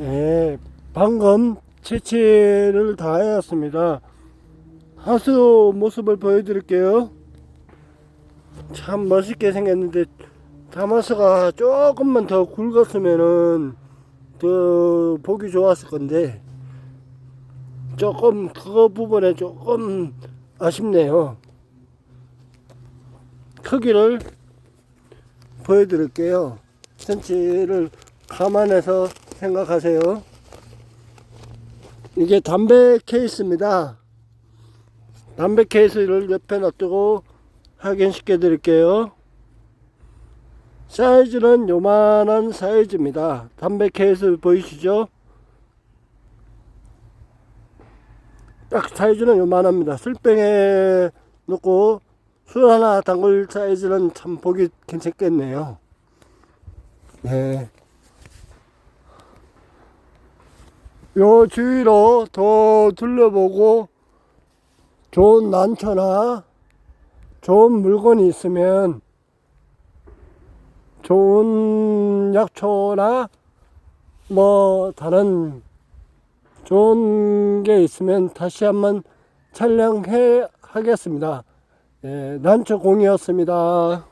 예, 방금 채취를 다 하였습니다. 하수 모습을 보여드릴게요. 참 멋있게 생겼는데 다마스가 조금만 더 굵었으면은 더 보기 좋았을 건데 조금 그거 부분에 조금 아쉽네요. 크기를 보여드릴게요. 센치를 감안해서 생각하세요. 이게 담배 케이스입니다. 담배 케이스를 옆에 놔두고 확인시켜 드릴게요. 사이즈는 요만한 사이즈입니다. 담배 케이스 보이시죠? 딱 사이즈는 요만합니다. 술병에 넣고 술 하나 담글 사이즈는 참 보기 괜찮겠네요. 네. 요 주위로 더 둘러보고 좋은 난초나 좋은 물건이 있으면 좋은 약초나 뭐 다른 좋은 게 있으면 다시 한번 촬영해 하겠습니다. 예, 난초 공이었습니다.